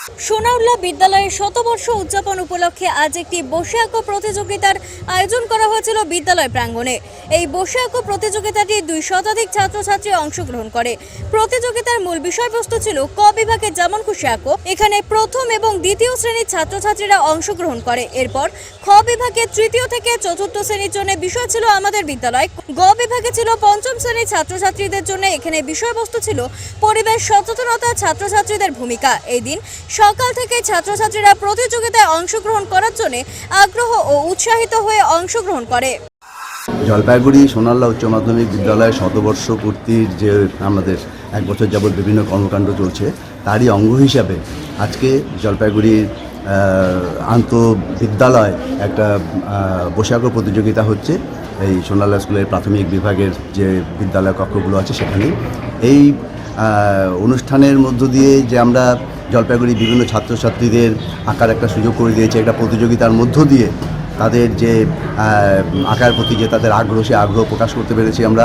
সোনাউল্লাহ বিদ্যালয়ের শতবর্ষ উদযাপন উপলক্ষে আজ একটি আঁকো প্রতিযোগিতার আয়োজন করা হয়েছিল বিদ্যালয় প্রাঙ্গণে। এই আঁকো প্রতিযোগিতাটি দুই শতাধিক ছাত্রছাত্রী অংশগ্রহণ করে। প্রতিযোগিতার মূল বিষয়বস্তু ছিল ক বিভাগে যেমন খুশি আঁকো এখানে প্রথম এবং দ্বিতীয় শ্রেণির ছাত্রছাত্রীরা অংশগ্রহণ করে। এরপর খ বিভাগে তৃতীয় থেকে চতুর্থ শ্রেণির জন্য বিষয় ছিল আমাদের বিদ্যালয়। গ বিভাগে ছিল পঞ্চম শ্রেণির ছাত্রছাত্রীদের জন্য এখানে বিষয়বস্তু ছিল পরিবেশ সচেতনতা, ছাত্রছাত্রীদের ভূমিকা। এই দিন সকাল থেকে ছাত্রছাত্রীরা প্রতিযোগিতায় অংশগ্রহণ করার জন্য আগ্রহ ও উৎসাহিত হয়ে অংশগ্রহণ করে। জলপাইগুড়ি সোনাল্লা উচ্চ মাধ্যমিক বিদ্যালয়ের শতবর্ষ পূর্তির যে আমাদের এক বছর যাবৎ বিভিন্ন কর্মকাণ্ড চলছে, তারই অঙ্গ হিসাবে আজকে জলপাইগুড়ির আন্ত বিদ্যালয় একটা বৈশাখ প্রতিযোগিতা হচ্ছে। এই সোনাল্লা স্কুলের প্রাথমিক বিভাগের যে বিদ্যালয় কক্ষগুলো আছে সেখানে এই অনুষ্ঠানের মধ্য দিয়ে যে আমরা জলপাইগুড়ি বিভিন্ন ছাত্রছাত্রীদের আঁকার একটা সুযোগ করে দিয়েছে, একটা প্রতিযোগিতার মধ্য দিয়ে তাদের যে আঁকার প্রতি যে তাদের আগ্রহ, সে আগ্রহ প্রকাশ করতে পেরেছি আমরা।